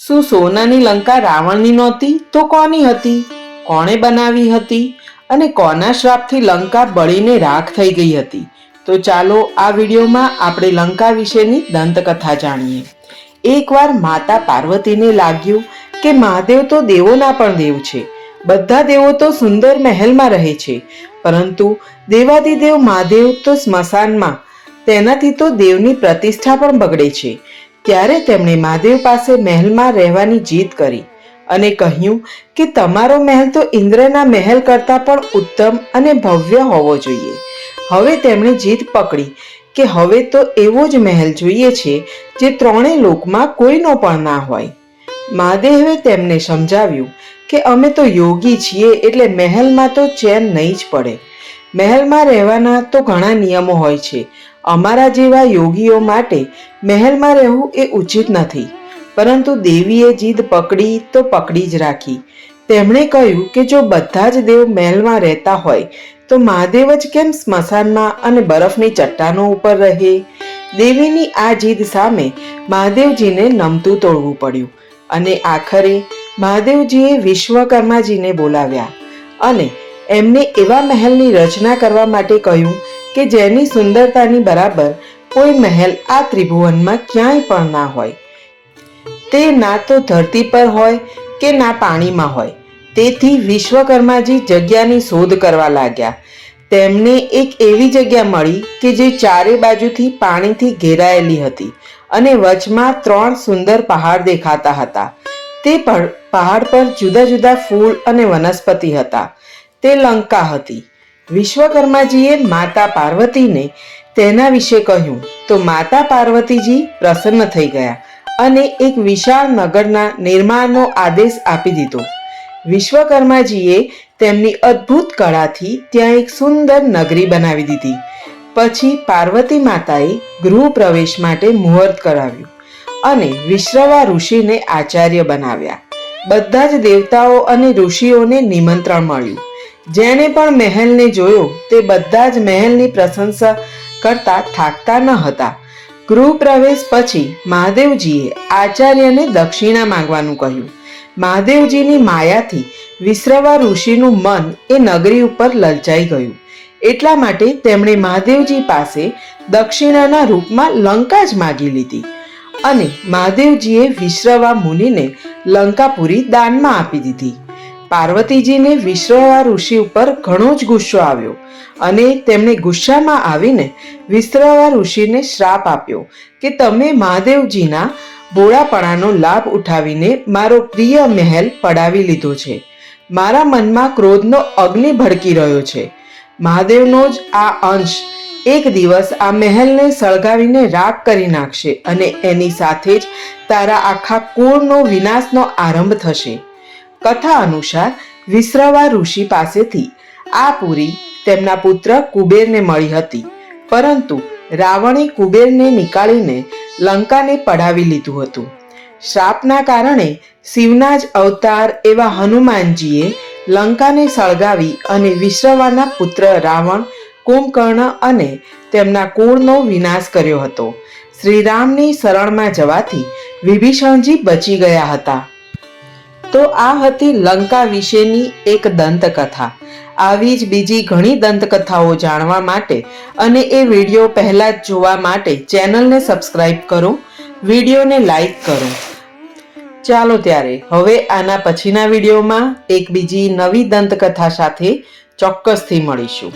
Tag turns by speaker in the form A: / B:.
A: શું સોનાની લંકા રાવણની નહોતી? તો કોની હતી? કોણે બનાવી હતી? અને કોના શ્રાપથી લંકા બળીને રાખ થઈ ગઈ હતી? તો ચાલો આ વિડીયોમાં આપણે લંકા વિશેની દંતકથા જાણીએ. એકવાર માતા પાર્વતીને લાગ્યું કે મહાદેવ તો દેવોના પણ દેવ છે. બધા દેવો તો સુંદર મહેલમાં રહે છે. પરંતુ દેવાદિદેવ મહાદેવ તો સ્મશાનમાં. તેનાથી તો દેવની પ્રતિષ્ઠા પણ બગડે છે. ત્યારે તેમણે મહાદેવ પાસે મહેલમાં રહેવાની જીદ કરી અને કહ્યું કે તમારો મહેલ તો ઇન્દ્રના મહેલ કરતાં પણ ઉત્તમ અને ભવ્ય હોવો જોઈએ. હવે તેમણે જીદ પકડી કે હવે તો એવો જ મહેલ જોઈએ છે જે ત્રણેય લોકમાં કોઈનો પણ ના હોય. મહાદેવે તેમને સમજાવ્યું કે અમે તો યોગી છીએ એટલે મહેલમાં તો ચેન નહીં જ પડે. મહેલમાં રહેવાના તો ઘણા નિયમો હોય છે. અમારા જેવા યોગીઓ માટે મહેલમાં રહેવું એ ઉચિત નથી. પરંતુ દેવીએ જીદ પકડી તો પકડી જ રાખી. તેમણે કહ્યું કે જો બધા જ દેવ મહેલમાં રહેતા હોય, તો મહાદેવ જ કેમ સ્મશાનમાં અને બરફની ચટ્ટાનો ઉપર રહે? દેવીની આ જીદ સામે મહાદેવજીને નમતું તોડવું પડ્યું અને આખરે મહાદેવજીએ વિશ્વકર્માજીને બોલાવ્યા અને એમને એવા મહેલની રચના કરવા માટે કહ્યું કે જેની સુંદરતાની બરાબર કોઈ મહેલ આ ત્રિભુવનમાં ક્યાંય પણ ના હોય. તે ના તો ધરતી પર હોય કે ના પાણીમાં હોય. તેથી વિશ્વકર્માજી જગ્યાની શોધ કરવા લાગ્યા. તેમને એક એવી જગ્યા મળી કે જે ચારે બાજુથી પાણીથી ઘેરાયેલી હતી અને વચમાં ત્રણ સુંદર પહાડ દેખાતા હતા. તે પહાડ પર જુદા જુદા ફૂલ અને વનસ્પતિ હતા. તે લંકા હતી. વિશ્વકર્માજીએ માતા પાર્વતીને તેના વિશે કહ્યું તો માતા પાર્વતીજી પ્રસન્ન થઈ ગયા અને એક વિશાળ નગરના નિર્માણનો આદેશ આપી દીધો. વિશ્વકર્માજીએ તેમની અદ્ભુત કળાથી ત્યાં એક સુંદર નગરી બનાવી દીધી. પછી પાર્વતી માતાએ ગૃહ પ્રવેશ માટે મુહૂર્ત કરાવ્યું અને વિશ્રવા ઋષિને આચાર્ય બનાવ્યા. બધા જ દેવતાઓ અને ઋષિઓને નિમંત્રણ મળ્યું. જેણે પણ મહેલને જોયો, તે બધા જ મહેલની પ્રશંસા કરતા થાકતા ન હતા. ગૃહપ્રવેશ પછી મહાદેવજીએ આચાર્યને દક્ષિણા માંગવાનું કહ્યું. મહાદેવજીની માયાથી વિશ્રવા ઋષિનું મન એ નગરી ઉપર લલચાઈ ગયું. એટલા માટે તેમણે મહાદેવજી પાસે દક્ષિણાના રૂપમાં લંકા જ માગી લીધી અને મહાદેવજીએ વિશ્રવા મુનિને લંકાપુરી દાનમાં આપી દીધી. પાર્વતીજીને વિશ્રવા ઋષિ ઉપર ઘણો જ ગુસ્સો આવ્યો અને તેમણે ગુસ્સામાં આવીને વિશ્રવા ઋષિને શ્રાપ આપ્યો કે તમે મહાદેવજીના ભોળાપણાનો લાભ ઉઠાવીને મારો પ્રિય મહેલ પડાવી લીધો છે. મારા મનમાં ક્રોધનો અગ્નિ ભડકી રહ્યો છે. મહાદેવનો જ આ અંશ એક દિવસ આ મહેલને સળગાવીને રાખ કરી નાખશે અને એની સાથે જ તારા આખા કુળનો વિનાશનો આરંભ થશે. કથા અનુસાર વિશ્રવા ઋષિ પાસેથી આ પુરી તેમના પુત્ર કુબેરને મળી હતી. પરંતુ રાવણે કુબેરને નીકાળીને લંકાને પડાવી લીધું હતું. શ્રાપના કારણે શિવના જ અવતાર એવા હનુમાનજીએ લંકાને સળગાવી અને વિશ્રવાના પુત્ર રાવણ, કુંભકર્ણ અને તેમના કુળનો વિનાશ કર્યો હતો. શ્રીરામની શરણમાં જવાથી વિભીષણજી બચી ગયા હતા. તો આ હતી લંકા વિશેની એક દંતકથા. આવી જ બીજી ઘણી દંતકથાઓ જાણવા માટે અને એ વીડિયો પહેલા જ જોવા માટે ચેનલને સબસ્ક્રાઇબ કરો, વિડીયોને લાઈક કરો. ચાલો ત્યારે હવે આના પછીના વિડીયોમાં એક બીજી નવી દંતકથા સાથે ચોક્કસથી મળીશું.